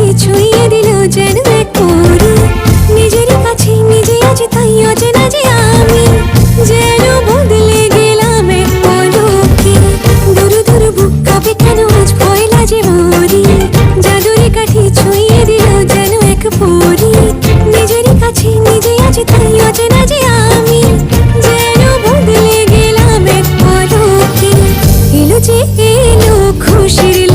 কাছে ছুঁয়ে দিল যেন এক নিজের কাছে নিজে আজ তাই অচেনা যে আমি। যেন বদলে গেলাম এক পলকে। দূর দূর বুক কাঁপে কেন আজ ভয় লাজে মরি। জাদুরে কাঠি ছুঁয়ে দিল যেন এক পরি। নিজের কাছে নিজে আজ তাই অচেনা যে আমি। যেন বদলে গেলাম এক পলকে। এলো যে এলো খুশির